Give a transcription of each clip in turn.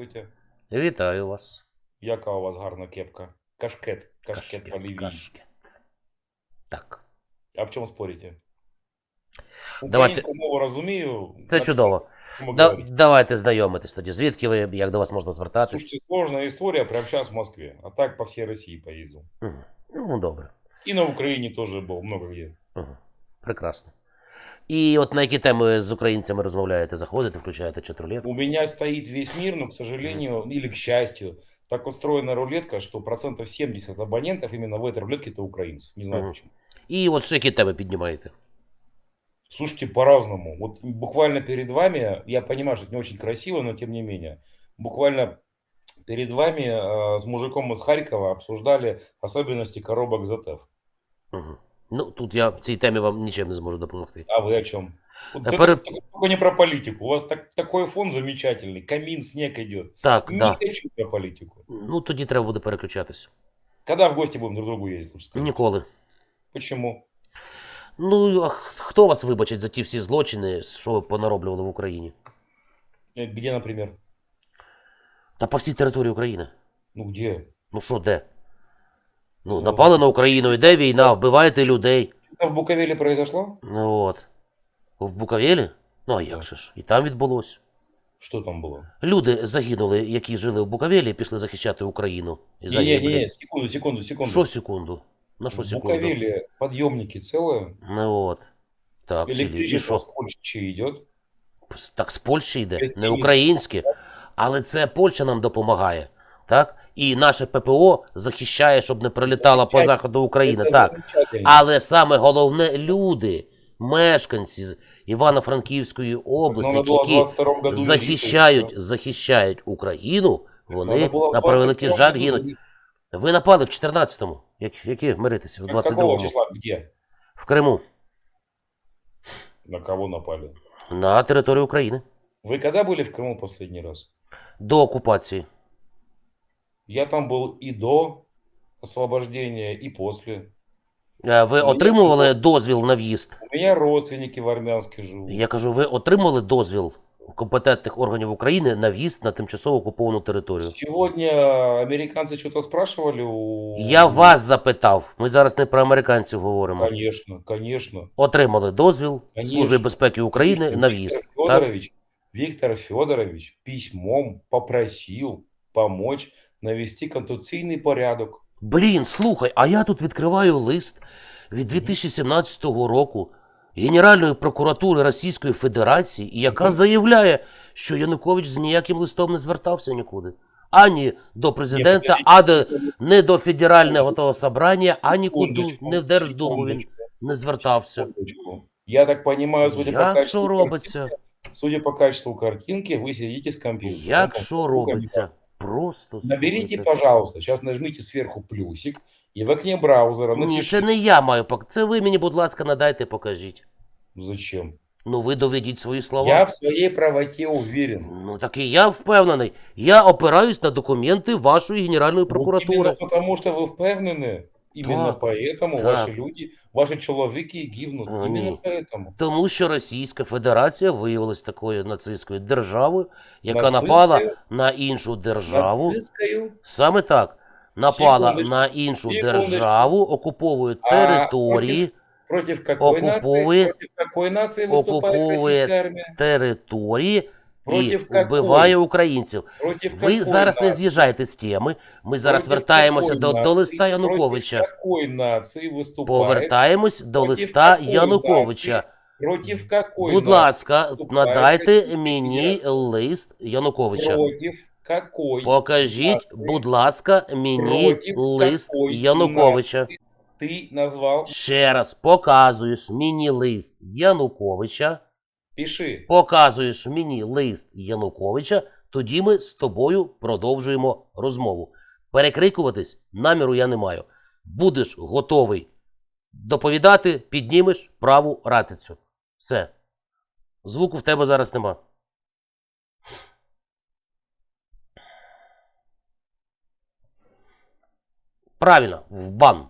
Здравствуйте. Вітаю вас. Яка у вас гарна кепка? Кашкет. Кашкет Кашкет, по-лівій. кашкет. Так. А в чому спорите? Давайте- мову розумію. Це на чудово. Да, давайте знайомитись тоді. Звідки ви, як до вас можна звертатись? Слушайте, сложная история, прямо сейчас в Москве. А так по всей России поездил. Мгм. Ну, добре. И на Украине тоже был, много где. Мгм. Прекрасно. І от на які теми ви з українцями розмовляєте, заходите, включаєте чат-рулетку? У меня стоит весь мир, но, к сожалению, или к счастью, так устроена рулетка, что процентов 70 абонентов именно в этой рулетке это украинцы. Не знаю Мгм. почему. І от що які теми піднімаєте? Слушайте, по-разному. Вот буквально перед вами, я понимаю, что это не очень красиво, но тем не менее, буквально перед вами э, с мужиком из Харькова обсуждали особенности коробок ZF. Угу. Ну, тут я в цій темі вам нічим не зможу допомогти. А вы о чем? Вот А это пере- только, только не про политику. У вас так, такой фон замечательный. Камин, снег идет. Так, Не да. хочу про политику. Ну, тоді треба буде переключатися. Когда в гости будем друг к другу ездить? лучше скажите? Ніколи. Почему? Ну, а х- хто вас вибачить за ті всі злочини, що ви понароблювали в Україні? Э, Где, например? Та по всій території України. Ну где? Ну що, де? Ну, Ну, напали на Україну, йде війна, вбиваєте людей. Что в Буковеле произошло? Ну от. В Буковелі? Ну а як Так. же ж? І там відбулося. Что там было? Люди загинули, які жили в Буковелі, пішли захищати Україну. І Не, загинули. не, не, секунду, секунду, секунду. Що секунду? На що в секунду? Буковеле подъемники целые. Ну от. Так, цілі. І Электричество що? с Польши идет. Так з Польщі йде, Тобто не і- українське. Але це Польща нам допомагає. Так? І наше ППО захищає, щоб не прилітало по Замечательно. заходу України. Это Так. замечательно. Але саме головне люди, мешканці з Івано-Франківської області, Надо было в які 22 году мириться, захищають, и всё. захищають Україну, вони Надо было в на превеликий 22 жаль году гинуть. мириться. Ви напали в 14-му. Як, які миритися? В Как- Какого 22-му. числа? Где? В Криму. На кого напали? На території України. Вы когда были в Крыму последний раз? До окупації. Я там был и до освобождения, и после. Е, Ви отримували дозвіл на в'їзд? У меня родственники в Армянске живут. Я кажу, ви отримали дозвіл компетентних органів України на в'їзд на тимчасово окуповану територію? Сегодня американцы что-то спрашивали у... Я вас запитав. Ми зараз не про американців говоримо. Конечно, конечно. Отримали дозвіл Конечно. Служби безпеки України Виктор на в'їзд. Так? Федорович, Виктор Федорович письмом попросил помочь навести конституційний порядок. Блін, слухай, а я тут відкриваю лист від 2017 року Генеральної прокуратури Російської Федерації, яка заявляє, що Янукович з ніяким листом не звертався нікуди. Ані до президента, Ні, а до, не до федерального того собрання, а нікуди, Секундочку, не в Держдуму він не звертався. Я так понимаю, судя по качеству робиться? картинки, судя по качеству картинки, вы сидите с компьютером. Як що робиться? Просто Наберите, слухайте. пожалуйста, сейчас нажмите сверху плюсик и в окне браузера Ні, напишите. це не я маю пок... Це ви мені, будь ласка, надайте, покажіть. Зачем? Ну, ви доведіть свої слова. Я в своей правоте уверен. Ну так і я впевнений. Я опираюсь на документи вашої Генеральної Вот прокуратури. именно потому, что вы впевнены. Именно Так, поэтому так. ваши люди, ваши человеки гибнут. А, Именно ні. поэтому. Тому що Російська Федерація виявилась такою нацистською державою, яка Нацистською? напала на іншу державу. Нацистскую? Саме так. Напала Секундочку, на іншу секундочку. державу, окуповує А території, Против какой нации? Оккупует- Против какой нации выступает оккупует российская армия? території Против і какой? вбиває українців. Против какой Ви зараз не нации? з'їжджаєте з теми. Ми зараз Против вертаємося какой до, до нации? листа Януковича. Против какой нации выступает? Повертаємось до Против листа какой Януковича. Против какой Будь нации ласка, выступает надайте Российская мені Федерация? лист Януковича. Против какой Покажіть, нации? будь ласка, мені Против лист какой Януковича. нации Ты назвал? Ще раз показуєш мені лист Януковича. Пиши. Показуєш мені лист Януковича, тоді ми з тобою продовжуємо розмову. Перекрикуватись наміру я не маю. Будеш готовий доповідати, піднімеш праву ратицю. Все. Звуку в тебе зараз нема. Правильно, в бан.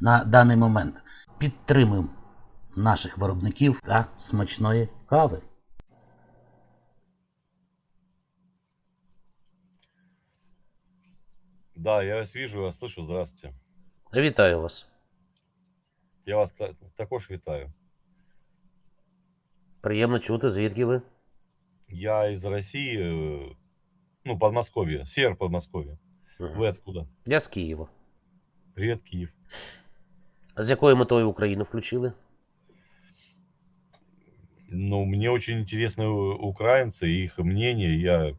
на даний момент. Підтримуємо наших виробників та смачної кави. Да, я вас вижу, я слышу. Здравствуйте. Вітаю вас. Я вас та- також вітаю. Приємно чути, звідки ви? Я из России, э, ну, Подмосковья, север Подмосковья. Мгм. Вы откуда? Я з Києва. Привет, Киев. А з якою метою Україну включили? Ну, мне очень интересны у- украинцы, их мнение. Я,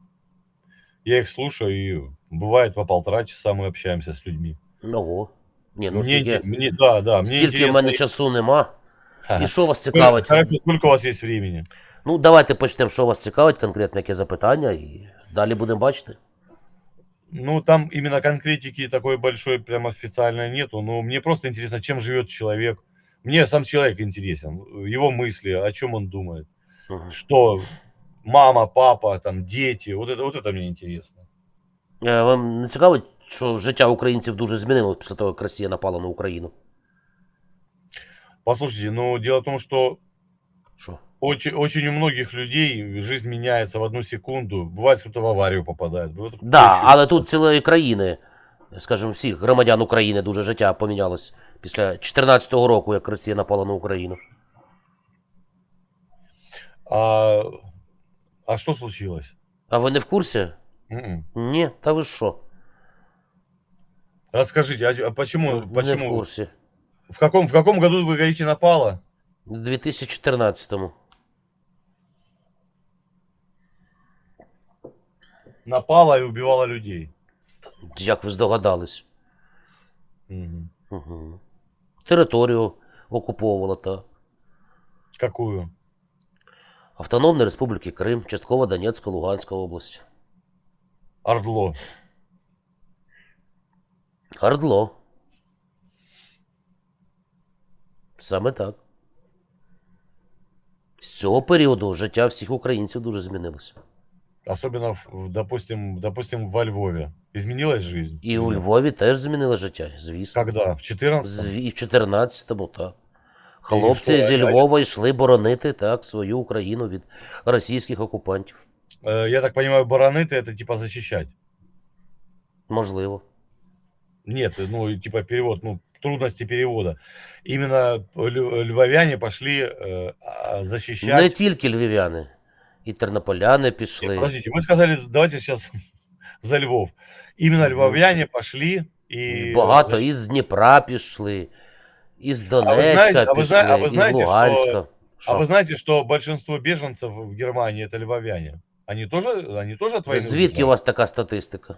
я их слушаю, и бывает по полтора часа мы общаемся с людьми. Ого. Ні, ну мне, стільки, инте- мне- да, да, мне стільки в интересно. мене часу нема. Ха. І що вас Сколько- цікавить? Хорошо, сколько у вас есть времени? Ну, давайте почнемо, що вас цікавить, конкретне яке запитання, і далі будемо бачити. Ну, там именно конкретики такой большой, прям официальной нету. Но мне просто интересно, чем живет человек. Мне сам человек интересен, его мысли, о чем он думает. Мгм. Что мама, папа, там, дети. Вот это, вот это мне интересно. Е, Вам не цікавить, що життя українців дуже змінилось після того, як Росія напала на Україну? Послушайте, ну, дело в том, что Що? очень, очень у многих людей жизнь меняется в одну секунду. Бывает, кто-то в аварию попадает. бывает, кто-то Да, еще- але тут цілої країни, скажімо, всіх громадян України дуже життя помінялось після 2014 року, як Росія напала на Україну. А, а что случилось? А ви не в курсі? М-м. Ні, та ви що? Расскажите, а, а почему, Не в почему, курсі. в каком, в каком году вы говорите напало? У 2014-му. Напала и убивала людей. Як ви здогадались? Мгм. Угу. Територію окуповувала та Какую? Автономної Республіки Крим, частково Донецька, Луганська область. Ордло. Хардло. Саме так. З цього періоду життя всіх українців дуже змінилося. Особенно, в- допустим, допустим, во Львове. Изменилась жизнь? І у Или- Львові теж змінило життя, звісно. Когда? В 14 З- І в 14-му, так. Хлопці що, зі а- Львова йшли боронити так, свою Україну від російських окупантів. Э, Я так понимаю, бароныты это типа защищать. Можливо. Нет, ну, и типа перевод, ну, трудности перевода. Именно лю- львовяне пошли э, а, защищать. Не тільки львів'яни, і тернополяни Нет, пішли. подождите, вы сказали, давайте сейчас за Львов. Именно Мгм. львовяне пошли и... Багато защ- із Дніпра пішли, із ви Донецька знаєте- а ви пішли, зна- а ви із знаєте, що- Луганська. А Що? вы знаете, что большинство беженцев в Германии это львовяне? Они тоже, они тоже от войны Звідки у убегают? вас така статистика?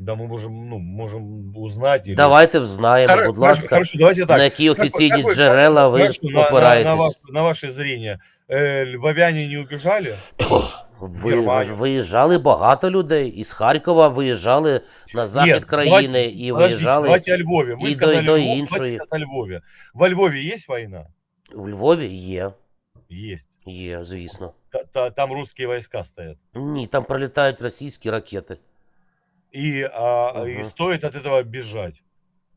Да мы можем, ну, можем узнать. Или... Давайте взнаємо, Хоро- будь хорошо, ласка, хорошо, давайте так. на які Как вы- офіційні как вы- джерела ви Хорошо, на, на, на, опираєтесь. ваш- на ваше зрение. Э, львовяне не убежали? Ви, Германію. ж виїжджали багато людей. Із Харкова виїжджали на захід Нет, країни давайте- і Подождите, виїжджали давайте о Львове. Вы и сказали до- до Львов, иншей. давайте сейчас о Львове. Во Львове есть война? у Львові. Є, Есть. є, звісно. Та- та- там русские войска стоят. Ні, там пролітають російські ракети. И, а, и Мгм. стоит от этого бежать.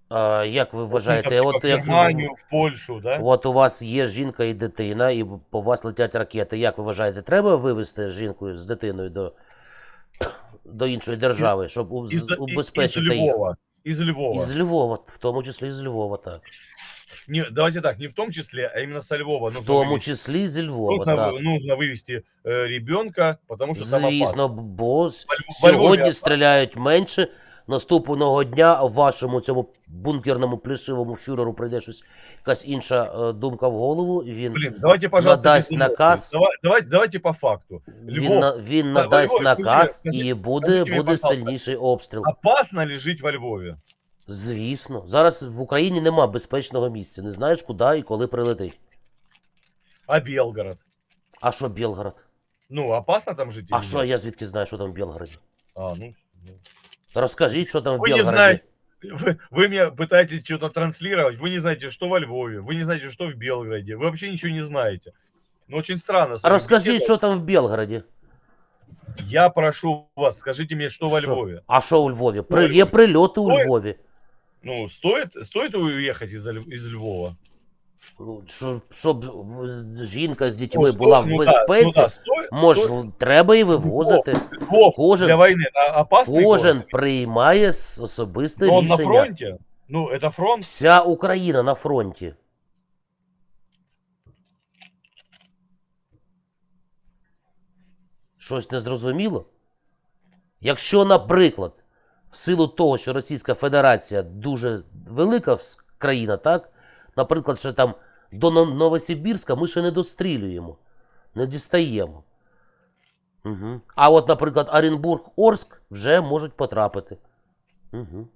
А, як ви вважаєте, там, от в як Германию, в Польшу, да? От у вас є жінка і дитина, і по вас летять ракети. Як ви вважаєте, треба вивезти жінку з дитиною до, до іншої держави, щоб Из, из убезпечити їх? Львова. Из Львова. Із Львова, в тому числі з Львова, так Не, давайте так, не в том числе, а именно со Львова. В Нужно тому вывести. числі з Львова, Нужно, так. вы- нужно вывести э, ребенка, потому что там опасно. Звісно, бо с- Во Льв- во Львове сьогодні опасно. стріляють менше. Наступного дня вашому цьому бункерному плішивому фюреру прийде щось, якась інша е, думка в голову, і він, Блин, давайте, пожалуйста, надасть без эмоций. наказ. Давай, давайте, давайте по факту. він, Львов. на- він во надасть Львові, скажи, наказ скажи, і буде, скажіть мені, буде пожалуйста, сильніший обстріл. Опасно ли жить во Львове? Звісно. Зараз в Україні нема безпечного місця. Не знаєш, куди і коли прилетить. А Белгород? А що Білгород? Ну, опасно там жить? А или що нет? я звідки знаю, що там в Білгороді? А, ну, Розкажіть, що там в Вы не Білгороді. знаете, вы, вы мне пытаетесь что-то транслировать, вы не знаете, что во Львове, вы не знаете, что в Белгороде, вы вообще ничего не знаете. Ну, очень странно. с вами Розкажіть, беседовать. що там в Білгороді. Я прошу вас, скажите мне, что во Що? Львове. А що у Львові? При... Ой, Є прильоти у ой. Львові. Ну, стоит, стоит уехать из, Ль- из Львова? Ну, що- Щоб з- жінка з дітьми Ну, була сто- в ну да, безпеці, ну да, сто- може, сто- треба і вивозити. Львов кожен- для войны а, опасный Кожен город? приймає с- особисте Но он на рішення. фронте? Ну, это фронт? Вся Україна на фронті. Щось не зрозуміло? Якщо, наприклад, в силу того, що Російська Федерація дуже велика країна, так? Наприклад, що там до Новосибірська ми ще не дострілюємо, не дістаємо. Угу. А от, наприклад, Оренбург, Орск вже можуть потрапити. Угу.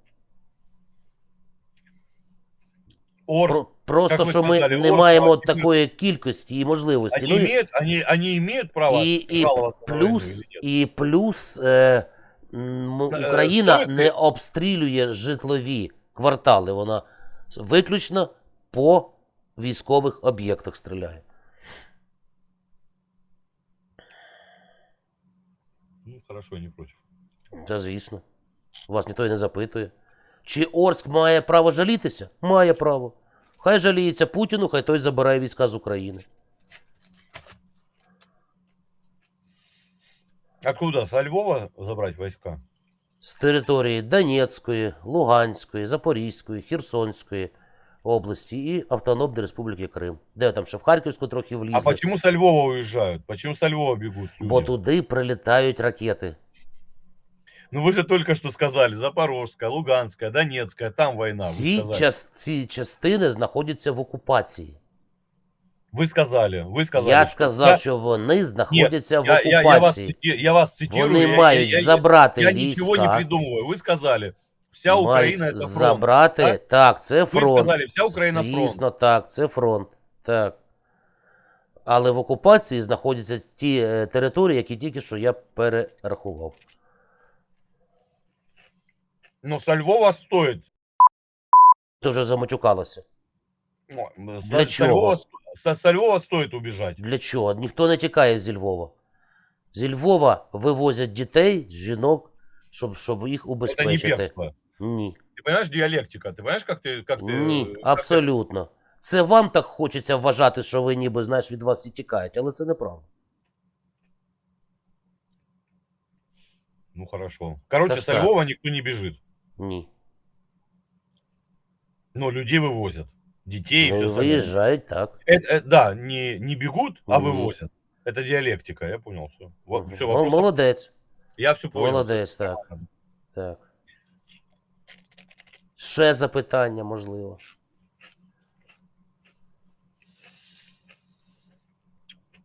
Орск. Про, просто що ми сказали, не Орск, маємо Орск, такої кількості і можливості. Они, Ну, имеют, они, они имеют право і, і плюс, і плюс Е, Україна стоїть не обстрілює житлові квартали. Вона виключно по військових об'єктах стріляє. Ну, хорошо, я не против. Та звісно. Вас ніхто і не запитує. Чи Орск має право жалітися? Має право. Хай жаліється Путіну, хай той забирає війська з України. Откуда? Со Львова забрать войска? з території Донецької, Луганської, Запорізької, Херсонської області і Автономної Республіки Крим. Де там ще в Харківську трохи А влізли. почему со Львова уезжают? Почему со Львова бегут люди? Бо туди прилітають ракети. Ну вы же только что сказали, Запорожская, Луганская, Донецкая, там война. Вы Ці, сказали. час, ці частини знаходяться в окупації. Вы сказали, вы сказали. Я что- сказав, Я- що вони знаходяться в я, я, я, вас, окупації. цити- я вас цитирую. Вони я, мають я, я, забрати я ничего не війська. придумываю. Вы сказали, вся мають Украина это фронт. забрати. так? Так, це Вы фронт. сказали, вся Украина фронт. Звісно, так, це фронт. Так. Але в окупації знаходяться ті е, території, які тільки що я перерахував. Но со Львова стоит. Ти вже заматюкалося. ну, со- Для со, чего? Львова, сто- со, со Львова стоит убежать. Для чого? Ніхто не тікає зі Львова. Зі Львова вивозять дітей, жінок, щоб, щоб їх Это не убезпечити. бегство. Ні. Ты понимаешь диалектика? Ты понимаешь, как ты... Как ты Ні, как ты- абсолютно. Це вам так хочеться вважати, що ви ніби знаєш, від вас всі тікають, але це неправда. Ну хорошо. Короче, Да со что? Львова никто не бежит. Ні. Но людей вывозят. Детей и все так. Это, э, да, не, не бегут, а Мгм. вывозят. Это диалектика, я понял все. Вот, все, Мол- вопрос. Молодець. Я все понял. Молодець, так. Так. Ще запитання, можливо.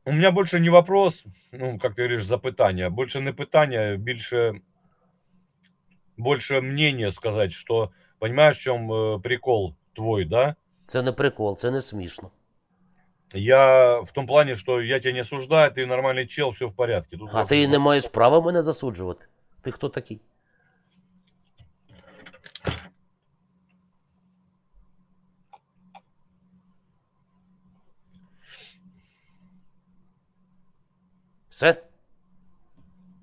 У меня больше не вопрос, ну, как ты говоришь, запытание. Больше не пытание, больше, больше мнение сказать, что понимаешь, в чем э, прикол твой, да? Це не прикол, це не смішно. Я в том плане, что я тебя не осуждаю, ты нормальный чел, все в порядке. Тут А вот- ти не маєш права мене засуджувати. Ти хто такий? Все?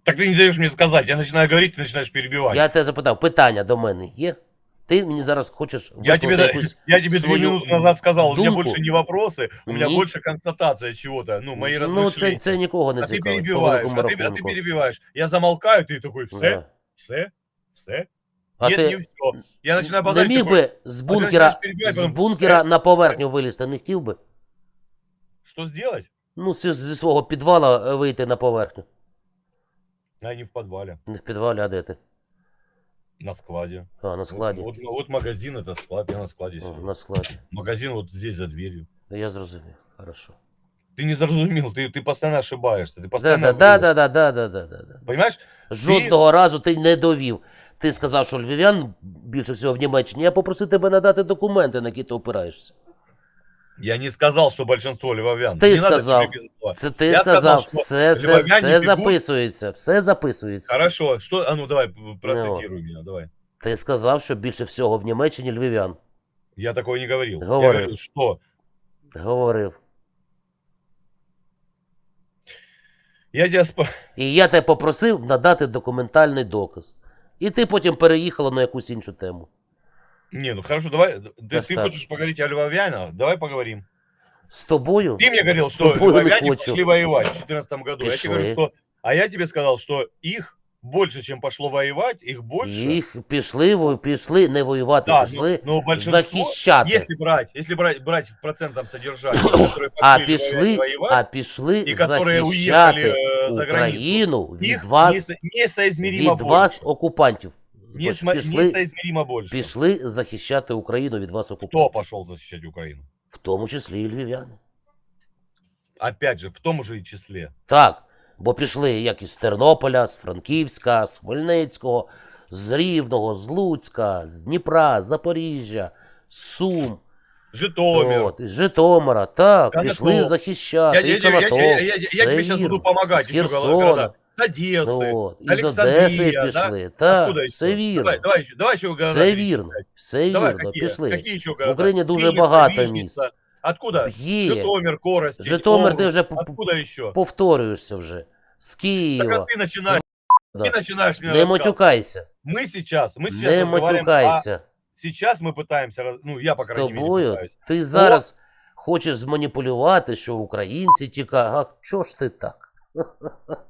Так ты не даешь мне сказать, я начинаю говорить, ты начинаешь перебивать. Я тебе запитав, питання до мене є? Ти мені зараз хочеш Я тебе, висловити да- якусь я тебе две свою минуты назад сказал, у меня думку. больше не вопросы, у меня Ні. больше констатация чего-то, ну, мои Ну, размышления. це, це нікого не а ты цікавить. по перебиваешь, великому а ты, а ты рахунку. перебиваешь. Я замолкаю, ты такой, все, Да. все, все. А Нет, ти не все. Я начинаю не базарить, міг такой, би з ти бункера, починаєш перебивати, з потім бункера все. на поверхню вилізти, не хотів би? что сделать? Ну, зі, зі свого підвала е, вийти на поверхню. А не в подвале, Не в підвалі, а де ти? на складе. А, на складі. Вот, вот магазин, это склад, я на складе О, сижу. на складі. Магазин вот здесь за дверью. Я зрозумів. Хорошо. Ты не заразумел, ты, ты постоянно ошибаешься, ты Да, постоянно... да, да, врешь. да, да, да, да, да, да. Понимаешь? Жодного разу ти не довів. Ти сказав, що львів'ян більше всього в Німеччині. Я попросив тебе надати документи, на які ти опираєшся. Я не сказал, что большинство львовян. Ты не надо без зла. Це ти Я сказав, сказав, що все, все, львов'яні все бігуть. записується, все записується. Хорошо, что... А ну давай, процитируй меня, давай. Ти сказав, що більше всього в Німеччині львів'ян. Я такого не говорил. Говорил. Я говорил, что Говорив. я тебя спо... І я тебе попросив надати документальний доказ. І ти потім переїхала на якусь іншу тему. Не, ну хорошо, давай. Ты, ты Достаточно. хочешь поговорить о львовянах? Давай поговорим. З тобою? Ты мне говорил, С что тобой не львовяне хочу. пошли воевать в 2014 году. Я тебе говорю, Пошли. что... А я тебе сказал, что их больше, чем пошло воевать, их больше. Їх пішли, во- пішли не воювати, Да, пішли но, но большинство, захищати. если брать, если брать, брать в процентном содержании, которые А пошли пішли, воевать, а пішли и которые уехали захищати э, за границу, Україну від их вас, несо- несоизмеримо від вас больше. окупантів. Не Тобто сма- пішли, захищати Україну від вас Кто окупантів. пошел защищать Украину? В тому числі і львів'яни. Опять же, в том же и числе. Так, бо пішли як із Тернополя, з Франківська, з Хмельницького, з Рівного, з Луцька, з Дніпра, з Запоріжжя, з Сум, Житомир. от, Житомира. Так, Конотоп. пішли захищати. я, і я, я, я, Конотоп, я- я- я все тебе сейчас буду помогать. З еще. Херсона. Одессы. Ну, от, із Олександрія, Одеси да? пішли. Так, Откуда все еще? вірно. Давай, давай, еще, давай еще города Все вірно, перечислять. все Давай, вірно, какие, пішли. какие еще города? Україні дуже Вінниця, багато Вінниця. міст. Откуда? Є. Житомир, Коростень, Житомир, ти Овруч. вже п- п- Откуда еще? повторюєшся вже. З Так а Києва. ты начинаешь, Да. ты начинаешь мне Не рассказывать. матюкайся. Мы сейчас, мы сейчас Не разговариваем о- матюкайся. Сейчас мы пытаемся, раз- ну я по З крайней мере тобою пытаюсь. ти зараз хочеш зманіпулювати, що українці тікають. А чого ж ти так?